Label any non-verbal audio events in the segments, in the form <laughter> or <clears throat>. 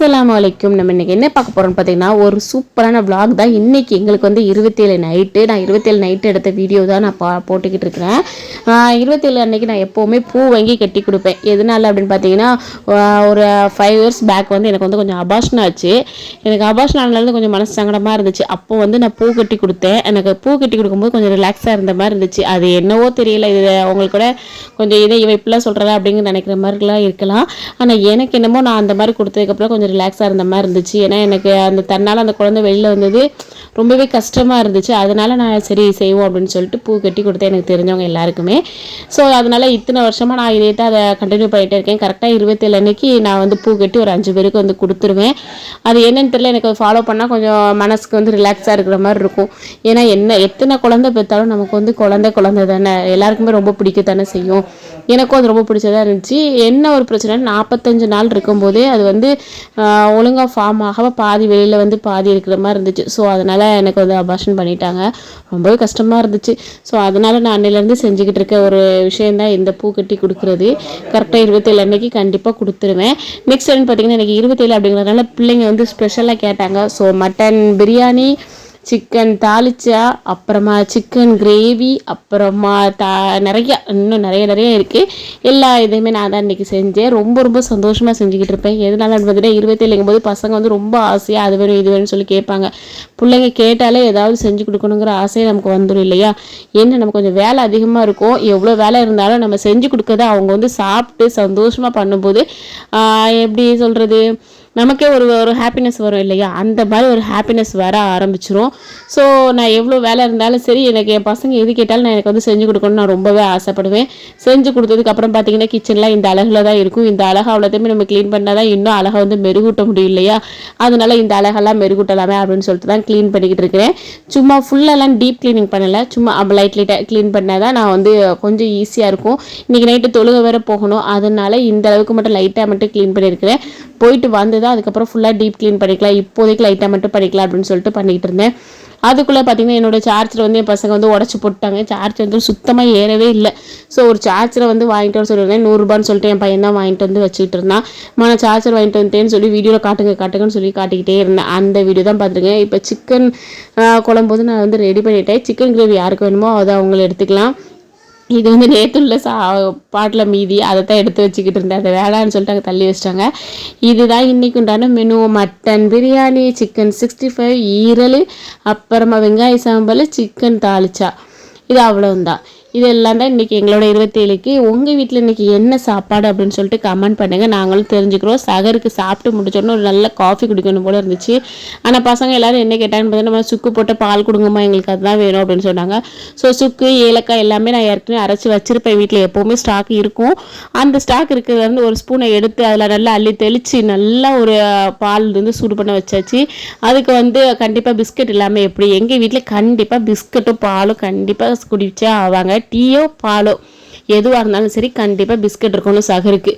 அஸ்ஸலாமு வலைக்கும் நம்ம இன்றைக்கி என்ன பார்க்க போகிறோம்னு பார்த்தீங்கன்னா ஒரு சூப்பரான விளாக் தான். இன்றைக்கி எங்களுக்கு வந்து இருபத்தேழு நைட்டு நான் இருபத்தேழு நைட்டு எடுத்த வீடியோ தான் நான் பா போட்டுக்கிட்டு இருக்கிறேன். இருபத்தேழு அன்னைக்கு நான் எப்போவுமே பூ வாங்கி கட்டி கொடுப்பேன். எதனால அப்படின்னு பார்த்தீங்கன்னா ஒரு ஃபைவ் இயர்ஸ் பேக் வந்து எனக்கு வந்து கொஞ்சம் அபாஷன் ஆச்சு. எனக்கு அபாஷன் ஆனதுலேருந்து கொஞ்சம் மனசு சங்கடமாக இருந்துச்சு. அப்போ வந்து நான் பூ கட்டி கொடுத்தேன். எனக்கு பூ கட்டி கொடுக்கும்போது கொஞ்சம் ரிலாக்ஸாக இருந்த மாதிரி இருந்துச்சு. அது என்னவோ தெரியல. இது அவங்களுக்கு கூட கொஞ்சம் இதை இவ இப்படிலாம் சொல்கிறதா அப்படிங்கிற நினைக்கிற மாதிரிலாம் இருக்கலாம். ஆனால் எனக்கு என்னமோ நான் அந்த மாதிரி கொடுத்ததுக்கப்புறம் கொஞ்சம் ரிலாக்ஸாக இருந்த மாதிரி இருந்துச்சு. ஏன்னா எனக்கு அந்த தன்னால் அந்த குழந்தை வெளியில் வந்தது ரொம்பவே கஷ்டமாக இருந்துச்சு. அதனால் நான் சரி செய்வோம் அப்படின்னு சொல்லிட்டு பூ கட்டி கொடுத்தேன் எனக்கு தெரிஞ்சவங்க எல்லாருக்குமே. ஸோ அதனால் இத்தனை வருஷமாக நான் இதே தான் அதை கண்டினியூ பண்ணிகிட்டே இருக்கேன். கரெக்டாக இருபத்தேழு அன்னைக்கு நான் வந்து பூ கட்டி ஒரு அஞ்சு பேருக்கு வந்து கொடுத்துருவேன். அது என்னன்னு தெரியல. எனக்கு ஃபாலோ பண்ணால் கொஞ்சம் மனசுக்கு வந்து ரிலாக்ஸாக இருக்கிற மாதிரி இருக்கும். ஏன்னா என்ன எத்தனை குழந்தை பெற்றாலும் நமக்கு வந்து குழந்தை குழந்தை தானே. எல்லாருக்குமே ரொம்ப பிடிக்கத்தானே செய்யும். எனக்கும் அது ரொம்ப பிடிச்சதாக இருந்துச்சு. என்ன ஒரு பிரச்சனை நாற்பத்தஞ்சு நாள் இருக்கும்போதே அது வந்து ஒழுங்காக ஃபார்ம் ஆகாமல் பாதி வெளியில் வந்து பாதி இருக்கிற மாதிரி இருந்துச்சு. ஸோ அதனால் எனக்கு வந்து அபாஷன் பண்ணிட்டாங்க. ரொம்பவே கஷ்டமாக இருந்துச்சு. ஸோ அதனால் நான் அன்னையிலேருந்து செஞ்சுக்கிட்டு இருக்க ஒரு விஷயந்தான் இந்த பூ கட்டி கொடுக்குறது. கரெக்டாக இருபத்தேழு அன்னைக்கு கண்டிப்பாக கொடுத்துருவேன். நெக்ஸ்ட் என்னன்னு பார்த்தீங்கன்னா எனக்கு இருபத்தேழு அப்படிங்கிறதுனால பிள்ளைங்க வந்து ஸ்பெஷலாக கேட்டாங்க. ஸோ மட்டன் பிரியாணி சிக்கன் தாளிச்சா அப்புறமா சிக்கன் கிரேவி அப்புறமா தா நிறையா இன்னும் நிறைய நிறைய இருக்குது எல்லா இதையுமே நான் தான் இன்றைக்கி செஞ்சேன். ரொம்ப ரொம்ப சந்தோஷமாக செஞ்சுக்கிட்டு இருப்பேன். எதனால பார்த்தீங்கன்னா இருபத்தேழுங்கும் போது பசங்க வந்து ரொம்ப ஆசையாக அது வேணும் இது வேணும்னு சொல்லி கேட்பாங்க. பிள்ளைங்க கேட்டாலே ஏதாவது செஞ்சு கொடுக்கணுங்கிற ஆசையை நமக்கு வந்துடும் இல்லையா? என்ன நமக்கு கொஞ்சம் வேலை அதிகமாக இருக்கும் எவ்வளோ வேலை இருந்தாலும் நம்ம செஞ்சு கொடுக்கறத அவங்க வந்து சாப்பிட்டு சந்தோஷமாக பண்ணும்போது எப்படி சொல்கிறது நமக்கே ஒரு ஒரு ஹாப்பினஸ் வரும் இல்லையா? அந்த மாதிரி ஒரு ஹாப்பினஸ் வர ஆரம்பிச்சிரும். ஸோ நான் எவ்வளோ வேலை இருந்தாலும் சரி எனக்கு என் பசங்க எது கேட்டாலும் நான் எனக்கு வந்து செஞ்சு கொடுக்கணும்னு நான் ரொம்பவே ஆசைப்படுவேன். செஞ்சு கொடுத்ததுக்கப்புறம் பார்த்தீங்கன்னா கிச்சன்லாம் இந்த அழகில் தான் இருக்கும். இந்த அழகை அவ்வளோத்தையுமே நம்ம க்ளீன் பண்ணால் தான் இன்னும் அழகாக வந்து மெருகூட்ட முடியும் இல்லையா? அதனால இந்த அழகெல்லாம் மெருகூட்டலாமே அப்படின்னு சொல்லிட்டு தான் க்ளீன் பண்ணிக்கிட்டு இருக்கிறேன். சும்மா ஃபுல்லெல்லாம் டீப் க்ளீனிங் பண்ணலை. சும்மா லைட் லைட்டாக க்ளீன் பண்ணால் தான் நான் வந்து கொஞ்சம் ஈஸியாக இருக்கும். இன்றைக்கி நைட்டு தொழுக வேறு போகணும். அதனால இந்த அளவுக்கு மட்டும் லைட்டாக மட்டும் க்ளீன் பண்ணியிருக்கிறேன். போயிட்டு வந்து தான் அதுக்கப்புறம் ஃபுல்லாக டீப் க்ளீன் பண்ணிக்கலாம். இப்போதைக்கு லைட்டாக மட்டும் பண்ணிக்கலாம் அப்படின்னு சொல்லிட்டு பண்ணிகிட்டு இருந்தேன். அதுக்குள்ளே பார்த்தீங்கன்னா என்னோட சார்ஜர் வந்து என் பசங்க வந்து உடச்சி போட்டாங்க சார்ஜர் வந்து சுத்தமாக ஏறவே இல்லை. ஸோ ஒரு சார்ஜரை வந்து வாங்கிட்டு வர சொல்லியிருந்தேன். நூறுரூபான்னு சொல்லிட்டு என் பையன் தான் வாங்கிட்டு வந்து வச்சுக்கிட்டு இருந்தான். நான் சார்ஜர் வாங்கிட்டு வந்துட்டேன்னு சொல்லி வீடியோவில் காட்டுங்க காட்டுங்கன்னு சொல்லி காட்டிக்கிட்டே இருந்தேன். அந்த வீடியோ தான் பார்த்துருக்கேன் இப்போ சிக்கன் குழம்பு வந்து நான் வந்து ரெடி பண்ணிட்டேன். சிக்கன் கிரேவி யாருக்கு வேணுமோ அதை அவங்கள எடுத்துக்கலாம். இது வந்து நேத்துள்ள சா பாட்டில் மீதி அதை தான் எடுத்து வச்சுக்கிட்டு இருந்தேன். அதை வேளான்னு சொல்லிட்டு அங்கே தள்ளி வச்சிட்டாங்க. இதுதான் இன்றைக்கு உண்டான menu mutton biryani chicken sixty five ஈரல் அப்புறமா வெங்காய சாம்பல் சிக்கன் தாளிச்சா. இது அவ்வளவுதான். இது தான் இன்றைக்கி எங்களோட இருபத்தேழுக்கு. உங்கள் வீட்டில் இன்றைக்கி என்ன சாப்பாடு அப்படின்னு சொல்லிட்டு கமெண்ட் பண்ணுங்கள் நாங்களும் தெரிஞ்சுக்கிறோம். சகருக்கு சாப்பிட்டு முடிச்சோடனே ஒரு நல்ல காஃபி குடிக்கணும் போல இருந்துச்சு. ஆனால் பசங்க எல்லோரும் என்ன கேட்டாங்கன்னு பார்த்தீங்கன்னா நம்ம சுக்கு போட்ட பால் கொடுங்கம்மா எங்களுக்கு அதுதான் வேணும் அப்படின்னு சொன்னாங்க. ஸோ சுக்கு ஏலக்காய் எல்லாமே நான் ஏற்கனவே அரைச்சி வச்சுருப்பேன் வீட்டில் எப்போவுமே ஸ்டாக் இருக்கும். அந்த ஸ்டாக் இருக்கிறது வந்து ஒரு ஸ்பூனை எடுத்து அதில் நல்லா அள்ளி தெளித்து நல்லா ஒரு பால் வந்து சூடு பண்ண வச்சாச்சு. அதுக்கு வந்து கண்டிப்பாக பிஸ்கட் இல்லாமல் எப்படி? எங்கள் வீட்டில் கண்டிப்பாக பிஸ்கட்டும் பாலும் கண்டிப்பாக குடிச்சே ஆவாங்க. டீயோ பாலோ எதுவாக இருந்தாலும் சரி கண்டிப்பாக பிஸ்கட் இருக்கணும் சகருக்கு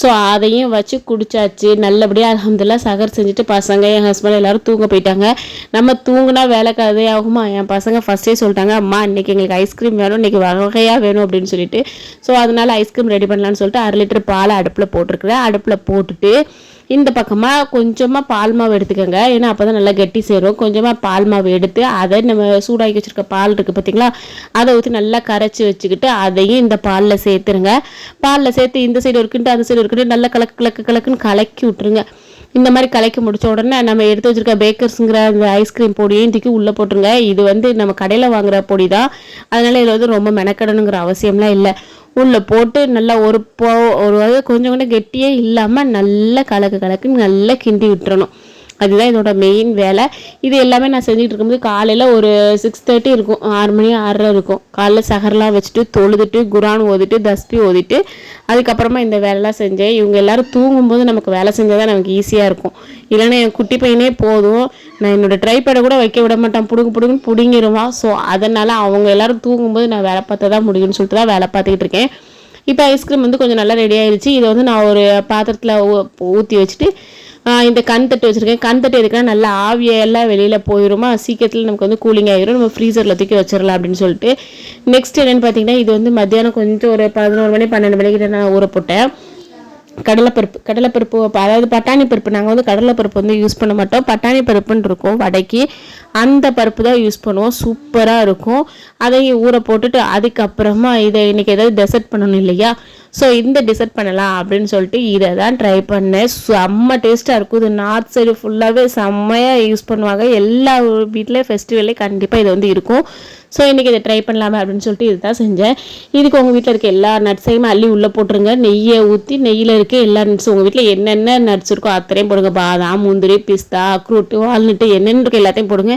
ஸோ அதையும் வச்சு குடிச்சாச்சு. நல்லபடியாக அலமதுல்லா சகர் செஞ்சுட்டு பசங்க என் ஹஸ்பண்ட் எல்லாரும் தூங்க போயிட்டாங்க. நம்ம தூங்கினா வேலை கதையாகுமா என் பசங்க ஃபஸ்ட்டே சொல்லிட்டாங்க அம்மா இன்றைக்கி எங்களுக்கு ஐஸ்கிரீம் வேணும் இன்னைக்கு வகையாக வேணும் அப்படின்னு சொல்லிட்டு. ஸோ அதனால் ஐஸ்கிரீம் ரெடி பண்ணலான்னு சொல்லிட்டு அரை லிட்டர் பாலை அடுப்பில் போட்டிருக்கிறேன். அடுப்பில் போட்டுட்டு இந்த பக்கமாக கொஞ்சமாக பால் மாவு எடுத்துக்கோங்க. ஏன்னா அப்போ தான் நல்லா கெட்டி சேரும். கொஞ்சமாக பால் மாவு எடுத்து அதை நம்ம சூடாக்கி வச்சுருக்க பால் இருக்குது பார்த்தீங்களா அதை ஊற்றி நல்லா கரைச்சி வச்சுக்கிட்டு அதையும் இந்த பாலில் சேர்த்துருங்க. பாலில் சேர்த்து இந்த சைடு இருக்குன்ட்டு அந்த சைடு இருக்குன்ட்டு நல்லா கலக்கு கலக்கு கலக்குன்னு கலக்கி விட்ருங்க இந்த மாதிரி கலக்கி முடிச்ச உடனே நம்ம எடுத்து வச்சிருக்க பேக்கர்ஸுங்கிற அந்த ஐஸ்கிரீம் பொடியையும் தூக்கி உள்ளே போட்டுருங்க. இது வந்து நம்ம கடையில் வாங்குகிற பொடி தான் அதனால் இதில் வந்து ரொம்ப மெனக்கடணுங்கிற அவசியம்லாம் இல்லை. உள்ளே போட்டு நல்லா ஒரு போ ஒரு வகை கொஞ்சம் கொஞ்சம் கெட்டியே இல்லாமல் நல்லா கலக்கு கலக்குன்னு நல்லா கிண்டி விட்டுறணும். அதுதான் இதோட மெயின் வேலை. இது எல்லாமே நான் செஞ்சுட்டு இருக்கும்போது காலையில் ஒரு சிக்ஸ் தேர்ட்டி இருக்கும். ஆறு மணி ஆறரை இருக்கும். காலைல சகர்லாம் வச்சுட்டு தொழுதுட்டு குரான் ஓதிட்டு தஸ்பி ஓதிட்டு அதுக்கப்புறமா இந்த வேலைலாம் செஞ்சேன். இவங்க எல்லாரும் தூங்கும்போது நமக்கு வேலை செஞ்சால் தான் நமக்கு ஈஸியாக இருக்கும். இல்லைன்னா என் குட்டி பையனே போதும். நான் என்னோடய ட்ரைபேடை கூட வைக்க விட மாட்டேன். புடுங்கு புடுங்குன்னு பிடுங்கிடுவான் ஸோ அதனால் அவங்க எல்லாரும் தூங்கும்போது நான் வேலை பார்த்தா தான் முடியும்னு சொல்லிட்டு தான் வேலை பார்த்துக்கிட்டு இருக்கேன். இப்போ ஐஸ்கிரீம் வந்து கொஞ்சம் நல்லா ரெடி ஆயிடுச்சு இதை வந்து நான் ஒரு பாத்திரத்தில் ஊற்றி வச்சுட்டு இந்த கண் தட்டு வச்சுருக்கேன். கண் தட்டு எதுக்குன்னா நல்லா ஆவியெல்லாம் வெளியில் போயிடுமா சீக்கிரத்தில் நமக்கு வந்து கூலிங் ஆகிரும் நம்ம ஃப்ரீசரில் தூக்கி வச்சிடலாம் அப்படின்னு சொல்லிட்டு. நெக்ஸ்ட் என்னென்னு பார்த்தீங்கன்னா இது வந்து மத்தியானம் கொஞ்சம் ஒரு பதினோரு மணி பன்னெண்டு மணிக்கிட்ட நான் ஊற போட்டேன். கடலைப்பருப்பு கடலைப்பருப்பு அதாவது பட்டாணி பருப்பு. நாங்கள் வந்து கடலைப்பருப்பு வந்து யூஸ் பண்ண மாட்டோம். பட்டாணி பருப்புன்னு இருக்கும் வடைக்கு. அந்த பருப்பு தான் யூஸ் பண்ணுவோம். சூப்பராக இருக்கும். அதையும் ஊற போட்டுட்டு அதுக்கப்புறமா இதை இன்றைக்கி ஏதாவது டெசர்ட் பண்ணணும் இல்லையா? ஸோ இந்த டிசர்ட் பண்ணலாம் அப்படின்னு சொல்லிட்டு இதை தான் ட்ரை பண்ணேன். செம்ம டேஸ்ட்டாக இருக்கும். இது நார்த் சைடு ஃபுல்லாகவே செம்மையாக யூஸ் பண்ணுவாங்க. எல்லா வீட்லேயும் ஃபெஸ்டிவல்லே கண்டிப்பாக இது வந்து இருக்கும். ஸோ இன்றைக்கி இதை ட்ரை பண்ணலாமே அப்படின்னு சொல்லிட்டு இதுதான் செஞ்சேன். இதுக்கு உங்கள் வீட்டில் இருக்க எல்லா நட்ஸையும் அள்ளி உள்ளே போட்டுருங்க. நெய்யை ஊற்றி நெய்யில் இருக்க எல்லா நட்ஸும் உங்கள் வீட்டில் என்னென்ன நட்ஸ் இருக்கோ அத்தனையும் போடுங்க. பாதாம் முந்திரி பிஸ்தா அக்ரூட்டு வால்நட்டு என்னென்ன இருக்கோ எல்லாத்தையும் போடுங்க.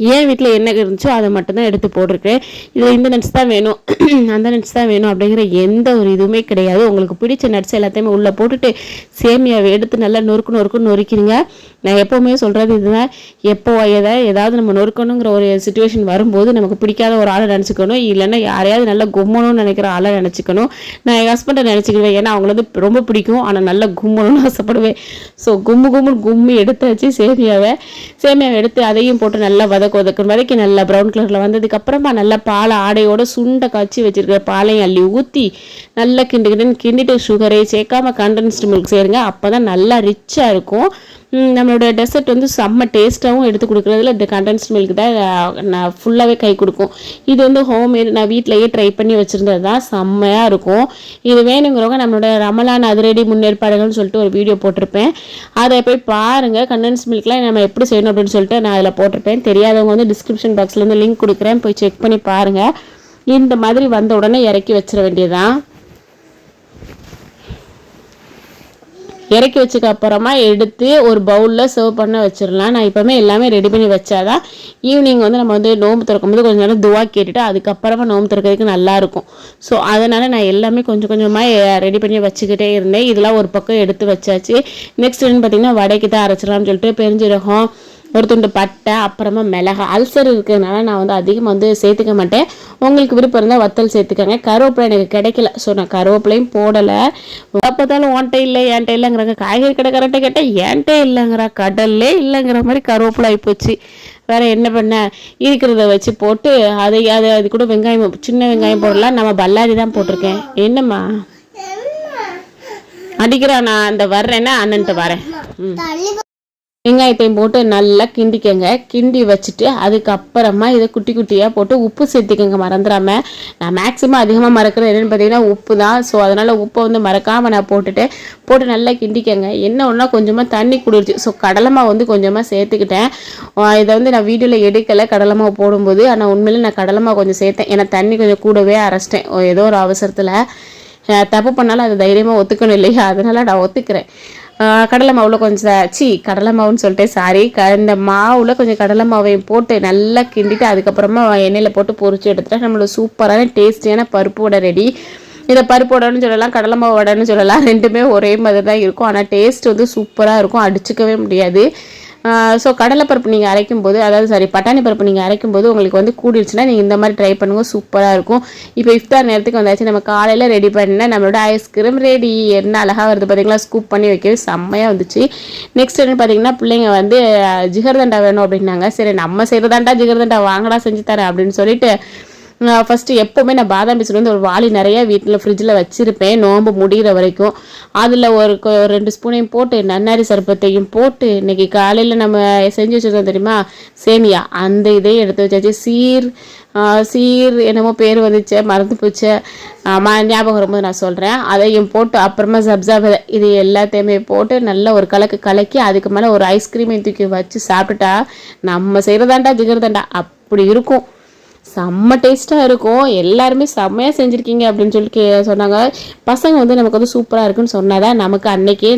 ஏன் வீட்டில் என்ன இருந்துச்சோ அதை மட்டும்தான் எடுத்து போட்டிருக்கேன். இது இந்த நட்ஸ் தான் வேணும். <clears throat> அந்த நட்ஸ் தான் வேணும் அப்படிங்கிற எந்த ஒரு இதுவுமே கிடையாது. உங்களுக்கு பிடிச்ச நட்ஸ் எல்லாத்தையுமே உள்ளே போட்டுட்டு சேமியாவை எடுத்து நல்லா நொறுக்கு நொறுக்கு நொறுக்கிறீங்க நான் எப்போவுமே சொல்கிறது இதுதான். எப்போ எதாவது ஏதாவது நம்ம நொறுக்கணுங்கிற ஒரு சுச்சுவேஷன் வரும்போது நமக்கு பிடிக்காத ஒரு ஆளை நினச்சிக்கணும். இல்லைன்னா யாரையாவது நல்லா கும்மணும்னு நினைக்கிற ஆளை நினச்சிக்கணும். நான் என் ஹஸ்பண்டை நினச்சிக்கிடுவேன். ஏன்னா அவங்கள வந்து ரொம்ப பிடிக்கும். ஆனால் நல்லா கும்மணும்னு ஆசைப்படுவேன். ஸோ கும்மு கும்மு கும்மி எடுத்தாச்சு சேமியாவை. சேமியாவை எடுத்து அதையும் போட்டு நல்லா வத கொதக்கு வதக்கும் வரைக்கும் நல்லா ப்ரௌன் கலரில் வந்ததுக்கப்புறமா நல்லா பாலை ஆடையோட சுண்டை காய்ச்சி வச்சிருக்கிற பாலையும் அள்ளி ஊற்றி நல்லா கிண்டு கிண்டிட்டு சுகரை சேர்க்காம கண்டென்ஸ்டு மில்க் சேருங்க. அப்போ தான் நல்லா ரிச்சாக இருக்கும். நம்மளோட டெசர்ட் வந்து செம்ம டேஸ்ட்டாகவும் எடுத்து கொடுக்குறதுல இந்த கண்டென்ஸ்ட் மில்க் தான் நான் ஃபுல்லாகவே கை கொடுக்கும். இது வந்து ஹோம்மேட் நான் வீட்டிலையே ட்ரை பண்ணி வச்சுருந்தது தான் செம்மையாக இருக்கும். இது வேணுங்கிறவங்க நம்மளோட ரமலான் அதிரடி முன்னேற்பாடுகள்னு சொல்லிட்டு ஒரு வீடியோ போட்டிருப்பேன். அதை போய் பாருங்கள் கண்டென்ஸ் மில்க்லாம் நம்ம எப்படி செய்யணும் அப்படின்னு சொல்லிட்டு நான் அதில் போட்டிருப்பேன். தெரியாதவங்க வந்து டிஸ்கிரிப்ஷன் பாக்ஸ்லேருந்து லிங்க் கொடுக்குறேன் போய் செக் பண்ணி பாருங்கள் இந்த மாதிரி வந்த உடனே இறக்கி வச்சிட வேண்டியதான் இறக்கி வச்சுக்க அப்புறமா எடுத்து ஒரு பவுலில் சர்வ் பண்ண வச்சிடலாம் நான் இப்போவுமே எல்லாமே ரெடி பண்ணி வச்சாதான் ஈவினிங் வந்து நம்ம வந்து நோம்பு திறக்கும் போது கொஞ்சம் நேரம் துவா கேட்டுட்டு அதுக்கப்புறமா நோம்பு திறக்கிறதுக்கு நல்லாயிருக்கும் ஸோ அதனால் நான் எல்லாமே கொஞ்சம் கொஞ்சமாக ரெடி பண்ணி வச்சுக்கிட்டே இருந்தேன். இதெல்லாம் ஒரு பக்கம் எடுத்து வச்சாச்சு. நெக்ஸ்ட் வந்து பார்த்தீங்கன்னா வடைக்கு தான் அரைச்சிடலாம்னு சொல்லிட்டு பெருஞ்சீரகம் ஒரு துண்டு பட்டை அப்புறமா மிளகா அல்சர் இருக்கிறதுனால நான் வந்து அதிகமாக வந்து சேர்த்துக்க மாட்டேன். உங்களுக்கு விருப்பம் இருந்தால் வத்தல் சேர்த்துக்கங்க. கருவேப்பிலை எனக்கு கிடைக்கல. ஸோ நான் கருவேப்பிலையும் போடலை. பார்த்தாலும் ஓன்ட்டே இல்லை ஏன்ட்ட இல்லைங்கிறாங்க. காய்கறி கடை கரெக்டாக கேட்டால் ஏன்ட்டே இல்லைங்கிறா. கடல்லே இல்லைங்கிற மாதிரி கருவேப்பிலை ஆகிப்போச்சு வேற என்ன பண்ண? இருக்கிறத வச்சு போட்டு அதை அதை அது கூட வெங்காயம் சின்ன வெங்காயம் போடலாம். நம்ம பல்லாரி தான் போட்டிருக்கேன். என்னம்மா? அடிக்கிறான் நான் அந்த வர்றேன்னா அண்ணன்ட்டு வரேன். ம். வெங்காயத்தையும் போட்டு நல்லா கிண்டிக்கங்க. கிண்டி வச்சுட்டு அதுக்கப்புறமா இதை குட்டி குட்டியாக போட்டு உப்பு சேர்த்துக்கங்க மறந்துடாம நான் மேக்ஸிமம் அதிகமாக மறக்கிறது என்னென்னு பார்த்தீங்கன்னா உப்பு தான். ஸோ அதனால் உப்பை வந்து மறக்காமல் நான் போட்டுட்டு போட்டு நல்லா கிண்டிக்கங்க. என்ன ஒன்றா கொஞ்சமாக தண்ணி குடிச்சு ஸோ கடலமாக வந்து கொஞ்சமாக சேர்த்துக்கிட்டேன். இதை வந்து நான் வீடியோவில் எடுக்கலை கடலமாக போடும்போது. ஆனால் உண்மையில் நான் கடலமாக கொஞ்சம் சேர்த்தேன். ஏன்னா தண்ணி கொஞ்சம் கூடவே அரைச்சிட்டேன். ஏதோ ஒரு அவசரத்தில். தப்பு பண்ணாலும் அது தைரியமாக ஒத்துக்கணும் இல்லையா? அதனால் நான் ஒத்துக்கிறேன். கடலை மாவில் கொஞ்சம் சி கடலை மாவுன்னு சொல்லிட்டு சாரி க இந்த மாவில் கொஞ்சம் கடலை மாவையும் போட்டு நல்லா கிண்டிட்டு அதுக்கப்புறமா எண்ணெயில் போட்டு பொறிச்சு எடுத்துட்டா நம்மளோட சூப்பரான டேஸ்டியான பருப்பு வடை ரெடி இதை பருப்பு வடைன்னு சொல்லலாம் கடலை மாவு வடைன்னு சொல்லலாம் ரெண்டுமே ஒரே மாதிரி தான் இருக்கும். ஆனால் டேஸ்ட் வந்து சூப்பராக இருக்கும். அடிச்சுக்கவே முடியாது. ஸோ கடலைப்பருப்பு நீங்கள் அரைக்கும் போது அதாவது சாரி பட்டாணி பருப்பு நீங்கள் அரைக்கும் போது உங்களுக்கு வந்து கூடிடுச்சுன்னா நீங்கள் இந்த மாதிரி ட்ரை பண்ணுங்கள் சூப்பராக இருக்கும். இப்போ இஃப்தார் நேரத்துக்கு வந்தாச்சு நம்ம காலையில் ரெடி பண்ணால் நம்மளோட ஐஸ்கிரீம் ரெடி என்ன அழகாக வருது பார்த்தீங்களா ஸ்கூப் பண்ணி வைக்கவே செம்மையாக வந்துச்சு. நெக்ஸ்ட் என்ன பார்த்தீங்கன்னா பிள்ளைங்க வந்து ஜிகர்தண்டா வேணும் அப்படின்னாங்க. சரி நம்ம செய்கிறதாண்டா ஜிகர்தண்டா வாங்கடா செஞ்சு தரேன் அப்படின்னு சொல்லிட்டு ஃபஸ்ட்டு எப்போவுமே நான் பாதாம் பிஸ்கட் வந்து ஒரு வாளி நிறைய வீட்டில் ஃப்ரிட்ஜில் வச்சுருப்பேன் நோம்பு முடிகிற வரைக்கும். அதில் ஒரு ரெண்டு ஸ்பூனையும் போட்டு நன்னாரி சர்பத்தையும் போட்டு இன்றைக்கி காலையில் நம்ம செஞ்சு வச்சுருந்தோம் தெரியுமா? சேமியா. அந்த இதையும் எடுத்து வச்சாச்சு. சீர் சீர் என்னமோ பேர் வந்துச்சு மறந்து போச்சு. ஞாபகம் வரும்போது நான் சொல்கிறேன் அதையும் போட்டு அப்புறமா சப்ஜா இது எல்லாத்தையுமே போட்டு நல்ல ஒரு கலக்கு கலக்கி அதுக்கு மேலே ஒரு ஐஸ்கிரீமையும் தூக்கி வச்சு சாப்பிட்டுட்டா நம்ம செய்கிறதாண்டா ஜிகர்தாண்டா அப்படி இருக்கும். செம்ம டேஸ்ட்டாக இருக்கும். எல்லாருமே செம்மையாக செஞ்சுருக்கீங்க அப்படின்னு சொல்லி சொன்னாங்க. பசங்க வந்து நமக்கு வந்து சூப்பராக இருக்குன்னு சொன்னால் தான் நமக்கு அன்னைக்கே